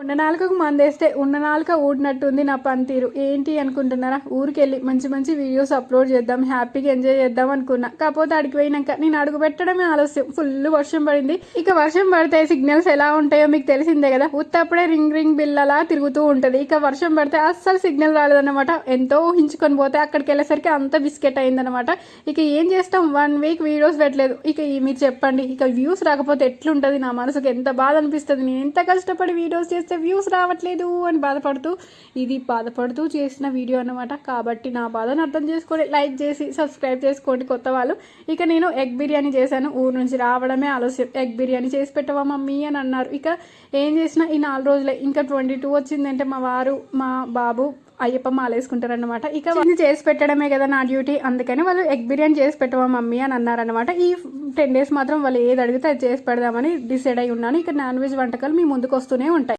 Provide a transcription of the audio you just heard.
ఉన్న నాలుకకు మందేస్తే ఉన్న నాలుక ఊడినట్టుంది నా పనితీరు. ఏంటి అనుకుంటున్నారా? ఊరికెళ్ళి మంచి మంచి వీడియోస్ అప్లోడ్ చేద్దాం హ్యాపీగా ఎంజాయ్ చేద్దాం అనుకున్నా. కాకపోతే అడిగి పోయినాక నేను అడుగు పెట్టడమే ఆలస్యం. ఫుల్ వర్షం పడింది. ఇక వర్షం పడితే సిగ్నల్స్ ఎలా ఉంటాయో మీకు తెలిసిందే కదా. ఉత్తప్పుడే రింగ్ రింగ్ బిల్ అలా తిరుగుతూ ఉంటుంది. ఇక వర్షం పడితే అస్సలు సిగ్నల్ రాలేదన్నమాట. ఎంతో ఊహించుకొని పోతే అక్కడికి వెళ్ళేసరికి అంత బిస్కెట్ అయిందనమాట ఇక ఏం చేస్తాం? వన్ వీక్ వీడియోస్ పెట్టలేదు. ఇక మీరు చెప్పండి. ఇక వ్యూస్ రాకపోతే ఎట్లుంటుంది? నా మనసుకు ఎంత బాధ అనిపిస్తుంది? నేను ఎంత కష్టపడి వీడియోస్ చేస్తే వ్యూస్ రావట్లేదు అని బాధపడుతూ ఇది బాధపడుతూ చేసిన వీడియో అనమాట కాబట్టి నా బాధను అర్థం చేసుకొని లైక్ చేసి సబ్స్క్రైబ్ చేసుకోండి కొత్త వాళ్ళు. ఇక నేను ఎగ్ బిర్యానీ చేశాను. ఊరు నుంచి రావడమే ఆలస్యం. ఎగ్ బిర్యానీ చేసి పెట్టవా మమ్మీ అని అన్నారు. ఇక ఏం చేసినా ఈ నాలుగు రోజులే. ఇంకా ట్వంటీ టూ వచ్చిందంటే మా వారు మా బాబు అయ్యప్ప మాలేసుకుంటారనమాట ఇక వాళ్ళు చేసి పెట్టడమే కదా నా డ్యూటీ అందుకని వాళ్ళు ఎగ్ బిర్యానీ చేసి పెట్టవా మమ్మీ అని అన్నారనమాట ఈ టెన్ డేస్ మాత్రం వాళ్ళు ఏది అడిగితే అది చేసి పెడదామని డిసైడ్ అయి ఉన్నాను. ఇక నాన్ వెజ్ వంటకాలు మీ ముందుకు వస్తూనే ఉంటాయి.